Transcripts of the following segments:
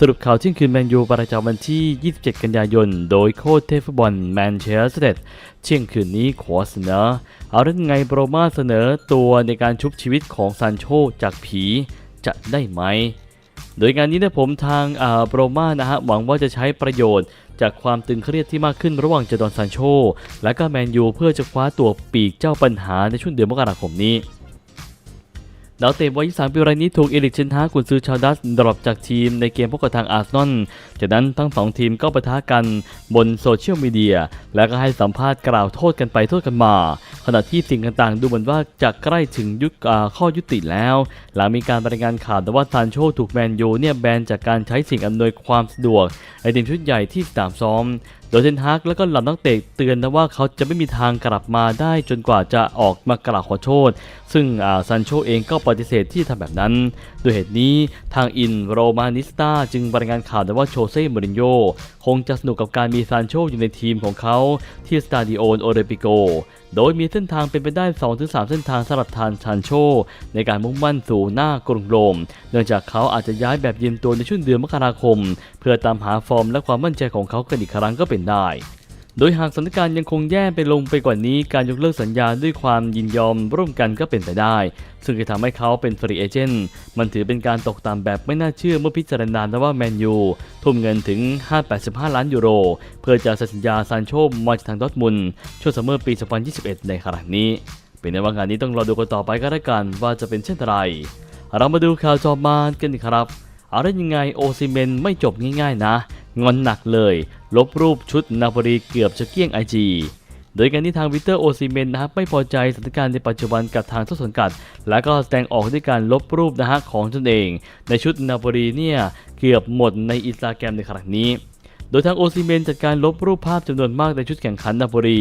สรุปข่าวเที่ยงคืนแมนยูประจำวันที่ 27 กันยายน โดยโค้ชเทฟุตบอลแมนเชสเตอร์เที่ยงคืนนี้ขอเสนอ เอาเรื่องไงโบรมาเสนอตัวในการชุบชีวิตของซานโชจากผีจะได้ไหม โดยงานนี้นะผมทางอ่าโบรมานะฮะหวังว่าจะใช้ประโยชน์ จากความตึงเครียดที่มากขึ้นระหว่างเจดอนซานโชและก็แมนยูเพื่อจะคว้าตัวปีกเจ้าปัญหาในช่วงเดือนมกราคมนี้ ดาวเตะวัย23ปีรายนี้ถูกเอลิกเชนฮากุนซือชาวดัสดรอปจากทีมในเกมพบกับทางอาร์เซนอลจากนั้นทั้งสองทีมก็ปะทะกันบนโซเชียลมีเดีย แล้วก็ให้สัมภาษณ์กล่าวโทษกันไปโทษกันมา ขณะที่สิ่งต่างๆ ดูเหมือนว่าจะใกล้ถึงยุคข้อยุติแล้ว หลังมีการรายงานข่าวแต่ว่าซานโชถูกแมนยูเนี่ยแบนจากการใช้สิ่งอำนวยความสะดวกในทีมชุดใหญ่ที่สนามซ้อมโดยเทนฮากแล้วก็เหล่านักเตะเตือนนะว่าเขาจะไม่มีทางกลับมาได้จนกว่าจะออกมากล่าวขอโทษ ซึ่งซันโชเองก็ปฏิเสธที่ทำแบบนั้น โดยเหตุนี้ทางอินโรมานิสตาจึงรายงานข่าวแต่ว่าโชเซ่มอรินโญ่คงจะสนุกกับการมีซานโชอยู่ในทีมของเขาที่สตาดิโอนโอเรปิโกโดยมีเส้นทางเป็นไปได้ 2-3 เส้นทางสำหรับทานซานโช ในการมุ่งมั่นสู่หน้ากรุงโรม เนื่องจากเขาอาจจะย้ายแบบยืมตัวในช่วงเดือนมกราคม เพื่อตามหาฟอร์มและความมั่นใจของเขากันอีกครั้งก็เป็นได้ โดยหากสถานการณ์ยังคงแย่ไปลงไปกว่านี้การยกเลิกสัญญาด้วยความยินยอมร่วมกันก็เป็นไปได้ ซึ่งจะทำให้เขาเป็นฟรีเอเจนต์มันถือเป็นการตกต่ำแบบไม่น่าเชื่อเมื่อพิจารณาแล้วว่าแมนยูทุ่มเงินถึง 585 ล้านยูโร เพื่อจะสัญญาซานโชมาจากทางดอทมุนช่วงซัมเมอร์ปี 2021 ในขณะนี้ เป็นในว่างานนี้ต้องรอดูกันต่อไปก็แล้วกันว่าจะเป็นเช่นไรเรามาดูข่าวจอมานกันดีครับเอาได้ยังไงโอซิเมนไม่จบง่ายๆนะ งอนหนักเลย ลบรูปชุดนาบรีเกือบจะเกลี้ยงไอจีโดยการที่ทางวิเตอร์โอซิเมนนะครับไม่พอใจสถานการณ์ในปัจจุบันกับทางต้นสังกัด และก็แสดงออกด้วยการลบรูปนะฮะของตนเอง ในชุดนาบรีเนี่ยเกือบหมดในอินสตาแกรมในขณะนี้ ดยทางโอซิเมนจัดการลบรูปภาพจำนวนมากในชุดแข่งขันนาโปลี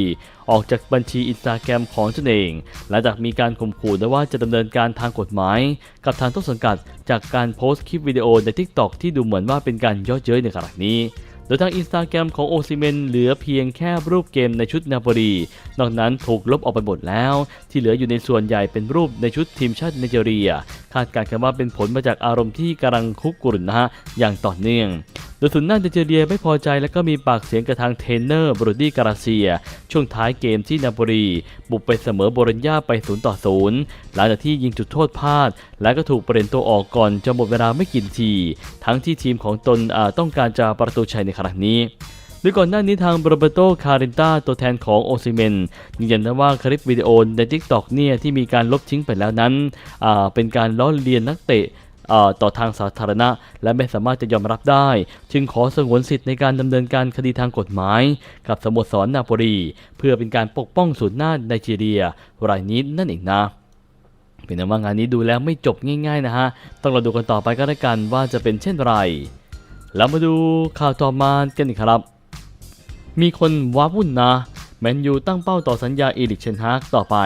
ออกจากบัญชีอินสตาแกรมของตนเอง หลังจากมีการข่มขู่นะว่าจะดำเนินการทางกฎหมาย กับทางต้นสังกัด จากการโพสต์คลิปวิดีโอใน TikTok ที่ดูเหมือนว่าเป็นการย่อเย้ยในขณะนี้โดยทางอินสตาแกรมของโอซิเมนเหลือเพียงแค่รูปเกมในชุดนาโปลีนอกนั้นถูกลบออกไปหมดแล้ว ที่เหลืออยู่ในส่วนใหญ่เป็นรูปในชุดทีมชาติไนจีเรีย คาดการณ์กันว่าเป็นผลมาจากอารมณ์ที่กำลังคุกกุ่นนะฮะอย่างต่อเนื่อง โดยสุนย์หน้าไนจีเรียไม่พอใจและก็มีปากเสียงกับทางเทนเนอร์บรูดี้การาเซีย ช่วงท้ายเกมที่นาโปลีบุกไปเสมอโบรญญาไป 0 ต่อ 0 หลังจากที่ยิงจุดโทษพลาด และก็ถูกเปลี่ยนตัวออกก่อนจะหมดเวลาไม่กี่นาที ทั้งที่ทีมของตนต้องการจะประตูชัยในครั้งนี้โดยก่อนหน้านี้ทางโรเบโต คารินตาตัวแทนของโอซิเมนยืนยันนะว่าคลิปวิดีโอใน TikTok เนี่ยที่มีการลบทิ้งไปแล้วนั้น เป็นการล้อเลียนนักเตะ ต่อทางสาธารณะ และไม่สามารถจะยอมรับได้ จึงขอสงวนสิทธิ์ในการดำเนินการคดีทางกฎหมาย กับสโมสรนาโปลีเพื่อเป็นการปกป้องศูนย์หน้าไนจีเรีย รายนี้นั่นเองนะเป็นว่างานนี้ดูแล้วไม่จบง่าย ๆ นะฮะ ต้องรอดูกันต่อไปก็แล้วกันว่าจะเป็นเช่นไร แล้วมาดูข่าวต่อมากันอีกครับ มีคนว้าวุ่นนะ แมนยูตั้งเป้าต่อสัญญาเอริกเชนฮากต่อไป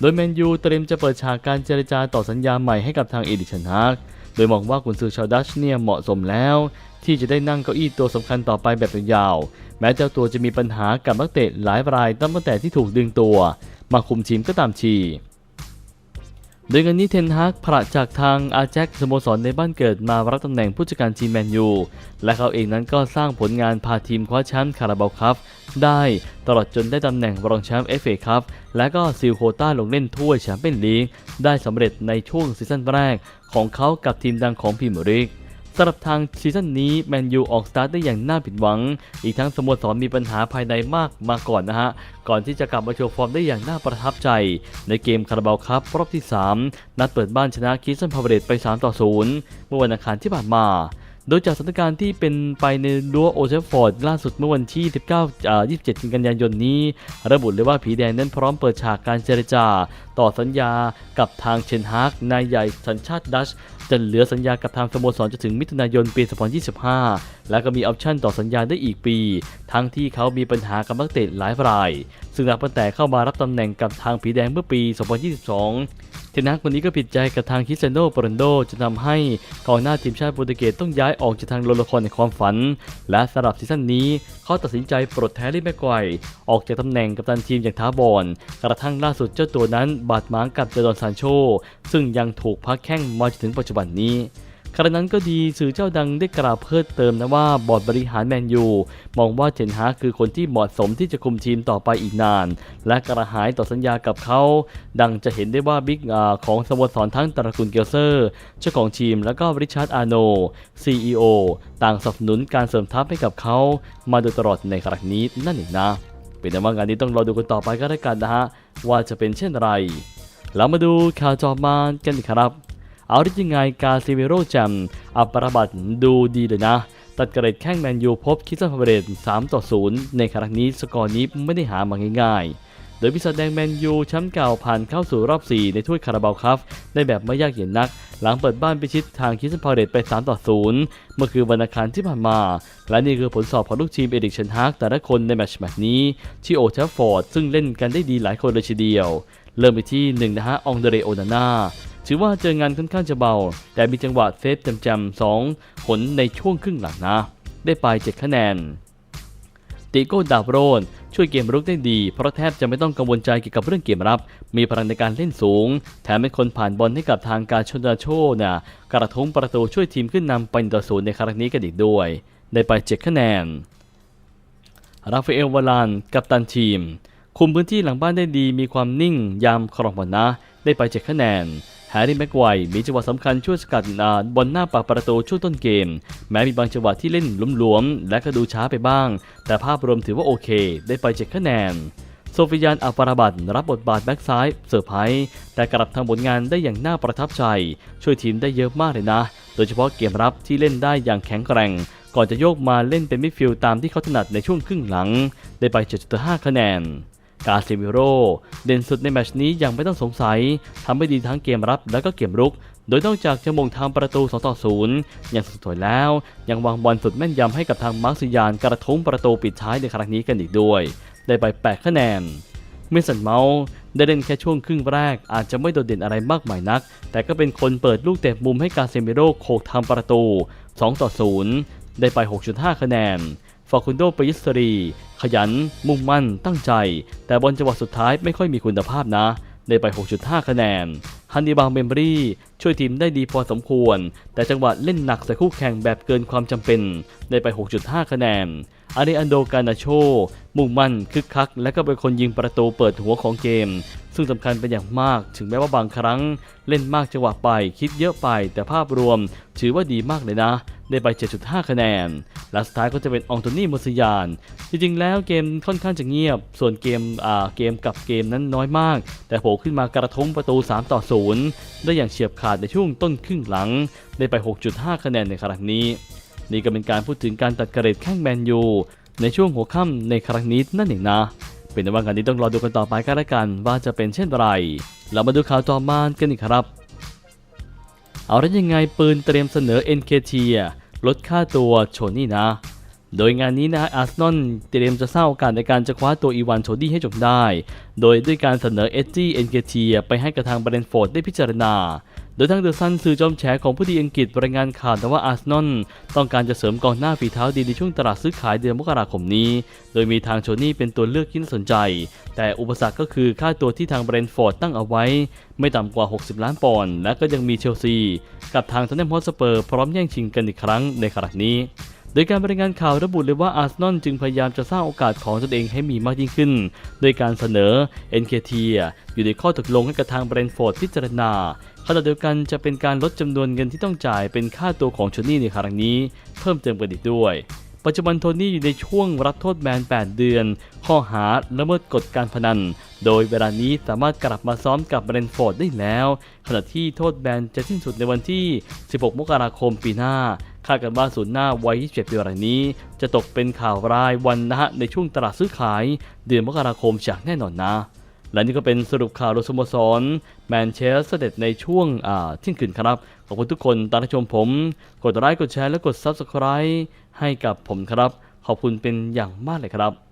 โดยแมนยูเตรียมจะเปิดฉากการเจรจาต่อสัญญาใหม่ให้กับทางเอริกเชนฮากโดยมองว่ากุนซือชาวดัชเนี่ยเหมาะสมแล้ว ที่จะได้นั่งเก้าอี้ตัวสำคัญต่อไปแบบยาว แม้เจ้าตัวจะมีปัญหากับนักเตะหลายรายตั้งแต่ที่ถูกดึงตัว มาคุมทีมก็ตามที โดยงานนี้เทนฮากผละจากทางอาแจ็คสโมสรในบ้านเกิดมารับตำแหน่งผู้จัดการทีมแมนยู และเขาเองนั้นก็สร้างผลงานพาทีมคว้าแชมป์คาราบาลคัพได้ตลอดจนได้ตำแหน่งรองแชมป์เอฟเอคัพและก็ซิลโคต้าลงเล่นถ้วยแชมเปี้ยนลีกได้สำเร็จในช่วงซีซั่นแรกของเขากับทีมดังของพิมริกำหรับทางซีซั่นนี้แมนยูออกสตาร์ทได้อย่างน่าผิดหวัง อีกทั้งสโมสรมีปัญหาภายในมากมาก่อนนะฮะ ก่อนที่จะกลับมาโชว์ฟอร์มได้อย่างน่าประทับใจ ในเกมคาราบาวครับรอบที่ 3 นัดเปิดบ้านชนะคิสซันพาเวเรตไป 3 ต่อ 0 เมื่อวันอังคารที่ผ่านมา โดยจากสถานการณ์ที่เป็นไปในรั้วโอเชฟฟอร์ดล่าสุดเมื่อวันที่ 19อ่า27 กันยายนนี้ ระบุเลยว่าผีแดงนั้นพร้อมเปิดฉากการเจรจา ต่อสัญญากับทางเชนฮากนายใหญ่สัญชาติดัชจะเหลือสัญญากับทางสโมสรจนถึงมิถุนายนปี 2025 และก็มีออปชั่นต่อสัญญาได้อีกปี ทั้งที่เขามีปัญหากับนักเตะหลายราย ซึ่งนับตั้งแต่เข้ามารับตำแหน่งกับทางผีแดงเมื่อปี 2022 เทนนักคนนี้ก็ผิดใจกับทางคิเซโนโปรนโดจะทำให้กองหน้าทีมชาติโปรตุเกสต้องย้ายออกจากทางโลละครในความฝัน และสำหรับซีซั่นนี้เขาตัดสินใจปลดแทรี่แม็กไกวออกจากตำแหน่งกัปตันทีมอย่างท้าบอลกระทั่งล่าสุดเจ้าตัวนั้นบาดหมางกับเจดอนซานโชซึ่งยังถูกพักแข้งมาจนถึงปัจจุบันนี้ ขณะนั้นก็ดีสื่อเจ้าดังได้กล่าวเพิ่มเติมนะว่าบอร์ดบริหารแมนยูมองว่าเทนฮาคือคนที่เหมาะสมที่จะคุมทีมต่อไปอีกนาน และกระหายต่อสัญญากับเขา ดังจะเห็นได้ว่าบิ๊กของสโมสรทั้งตระกูลเกลเซอร์เจ้าของทีมแล้วก็ริชาร์ดอาโน CEO ต่างสนับสนุนการเสริมทัพให้กับเขามาโดยตลอดในครั้งนี้นั่นเองนะ เป็นแต่ว่างานนี้ต้องรอดูกันต่อไปก็แล้วกันนะฮะว่าจะเป็นเช่นไรเรามาดูข่าวจอมานกันครับ เอาที่ยังไงกาซิเมโรแจมอัปราบัตดูดีเลยนะตัดเกรดแข้งแมนยูพบคิสซันพาเรต3ต่อ 0 ในครั้งนี้สกอร์นี้ไม่ได้หามาง่ายๆ โดยพิศาจแดงแมนยูแชมป์เก่าผ่านเข้าสู่รอบ 4 ในถ้วยคาราบาวคัพได้แบบไม่ยากเย็นนัก หลังเปิดบ้านไปชิดทางคิสซันพาเรตไป 3 ต่อ 0 เมื่อคืนวันอังคารที่ผ่านมา และนี่คือผลสอบของลูกทีมเอริกเชนฮากแต่ละคนในแมตช์แมตช์นี้ที่โอเทฟฟอร์ดซึ่งเล่นกันได้ดีหลายคนเลยทีเดียว เริ่มไปที่1นะฮะองเดเรโอนาน่า ถือว่าเจองานค่อนข้างจะเบา แต่มีจังหวะเซฟจำๆ2ผลในช่วงครึ่งหลังนะ ได้ไป 7 คะแนน ติโก้ดาบโรนช่วยเกมรุกได้ดี เพราะแทบจะไม่ต้องกังวลใจเกี่ยวกับเรื่องเกมรับ มีพลังในการเล่นสูง แถมเป็นคนผ่านบอลให้กับทางการชนดาโชนะกระทงประตูช่วยทีมขึ้นนำไปต่อศูนย์ในครั้งนี้กันอีกด้วย ได้ไป 7 คะแนน ราฟาเอลวาลานกัปตันทีม คุมพื้นที่หลังบ้านได้ดีมีความนิ่งยามครองบอลนะ ได้ไป 7 คะแนน แฮร์รี่แม็กไกว์มีจังหวะสำคัญช่วยสกัดอ่าบอลหน้าปากประตูช่วงต้นเกม แม้มีบางจังหวะที่เล่นหลวมๆ และก็ดูช้าไปบ้าง แต่ภาพรวมถือว่าโอเค ได้ไป7คะแนน โซฟิยานอัปาราบัตรับบทบาทแบ็กซ้ายเซอร์ไพรส์แต่กลับทำผลงานได้อย่างน่าประทับใจ ช่วยทีมได้เยอะมากเลยนะ โดยเฉพาะเกมรับที่เล่นได้อย่างแข็งแกร่ง ก่อนจะโยกมาเล่นเป็นมิดฟิลด์ตามที่เขาถนัดในช่วงครึ่งหลัง ได้ไป 7.5 คะแนน กาเซมิโร่เด่นสุดในแมชนี้ยังไม่ต้องสงสัยทำให้ดีทั้งเกมรับและก็เกมรุก โดยนอกจากจะมงทำประตู 2 ต่อ0ยังสุดสวยแล้ว ยังวางบอลสุดแม่นยำให้กับทางมาร์คซิยานกระทุ้งประตูปิดท้ายในครั้งนี้กันอีกด้วย ได้ไป 8 คะแนนเมสันเมาส์ได้เล่นแค่ช่วงครึ่งแรก อาจจะไม่โดดเด่นอะไรมากมายนัก แต่ก็เป็นคนเปิดลูกเตะมุมให้กาเซมิโร่โขกทำประตู 2 ต่อ 0 ได้ไป 6.5 คะแนน ฟอร์คุนโดปยิสรี ขยัน มุ่งมั่น ตั้งใจ แต่บอลจังหวะสุดท้ายไม่ค่อยมีคุณภาพนะ ได้ไป 6.5 คะแนน ฮันนีบาลเมมบรีช่วยทีมได้ดีพอสมควร แต่จังหวะเล่นหนักใส่คู่แข่งแบบเกินความจำเป็น ได้ไป 6.5 คะแนนอาริอันโดกานาโช มุ่งมั่น คึกคัก และก็เป็นคนยิงประตูเปิดหัวของเกม ซึ่งสำคัญเป็นอย่างมาก ถึงแม้ว่าบางครั้ง เล่นมากจังหวะไป คิดเยอะไป แต่ภาพรวม ถือว่าดีมากเลยนะ ได้ไป 7.5 คะแนน และสุดท้ายก็จะเป็นอองโตนี่มูสยาน จริงๆ แล้วเกมค่อนข้างจะเงียบ ส่วนเกมอ่าเกมกับเกมนั้นน้อยมาก แต่โผล่ขึ้นมากระทงประตู 3 ต่อ 0 ได้อย่างเฉียบขาดในช่วงต้นครึ่งหลัง ได้ไป 6.5 คะแนนในครั้งนี้ นี่ก็เป็นการพูดถึงการตัดกระเดแข้งแมนยูในช่วงหัวค่ำในครั้งนี้นั่นเองนะเป็นแต่ว่างานนี้ต้องรอดูกันต่อไปก็แล้วกันว่าจะเป็นเช่นไร เรามาดูข่าวต่อมากันอีกครับ เอาแล้วยังไงปืนเตรียมเสนอ NKT ลดค่าตัวโชนี่นะ โดยงานนี้นะอาร์เซนอลเตรียมจะสร้างโอกาสในการจะคว้าตัวอีวานโชดี้ให้จบได้ โดยด้วยการเสนอเอจีเอ็นเไปให้กับทางเบรนท์ฟอร์ดได้พิจารณา โดยทางเดอะซันสื่อจอมแฉของผู้ดีอังกฤษรายงานข่าวแต่ว่าอาร์เซนอลต้องการจะเสริมกองหน้าฝีเท้าดีในช่วงตลาดซื้อขายเดือนมกราคมนี้ โดยมีทางโชนี่เป็นตัวเลือกที่น่าสนใจ แต่อุปสรรคก็คือค่าตัวที่ทางเบรนฟอร์ดตั้งเอาไว้ ไม่ต่ำกว่า 60 ล้านปอนด์และก็ยังมีเชลซี กับทางทอนเนมฮอสเปอร์พร้อมแย่งชิงกันอีกครั้งในขณะนี้ โดยการรายงานข่าวระบุเลยว่าอาร์เซนอลจึงพยายามจะสร้างโอกาสของตนเองให้มีมากยิ่งขึ้น โดยการเสนอ NKT อยู่ในข้อตกลงให้กับทางเบรนฟอร์ดพิจารณาขณะเดียวกันจะเป็นการลดจำนวนเงินที่ต้องจ่ายเป็นค่าตัวของโชนี่ในครั้งนี้ เพิ่มเติมกันอีกด้วยปัจจุบันโทนี่อยู่ในช่วงรับโทษแบน 8 เดือน ข้อหาละเมิดกฎการพนัน โดยเวลานี้สามารถกลับมาซ้อมกับเบรนฟอร์ดได้แล้ว ขณะที่โทษแบนจะสิ้นสุดในวันที่ 16 มกราคมปีหน้า คาดกันว่าศูนย์หน้าวัย 27 ปีรายนี้ จะตกเป็นข่าวรายวันนะฮะในช่วงตลาดซื้อขาย เดือนมกราคมจากแน่นอนนะ และนี่ก็เป็นสรุปข่าวโดยสโมสรแมนเชสเตอร์ในช่วงอ่าเที่ยงคืนครับ ขอบคุณทุกคนตามรับชมผม กดไลค์กดแชร์และกด Subscribe ให้กับผมครับ ขอบคุณเป็นอย่างมากเลยครับ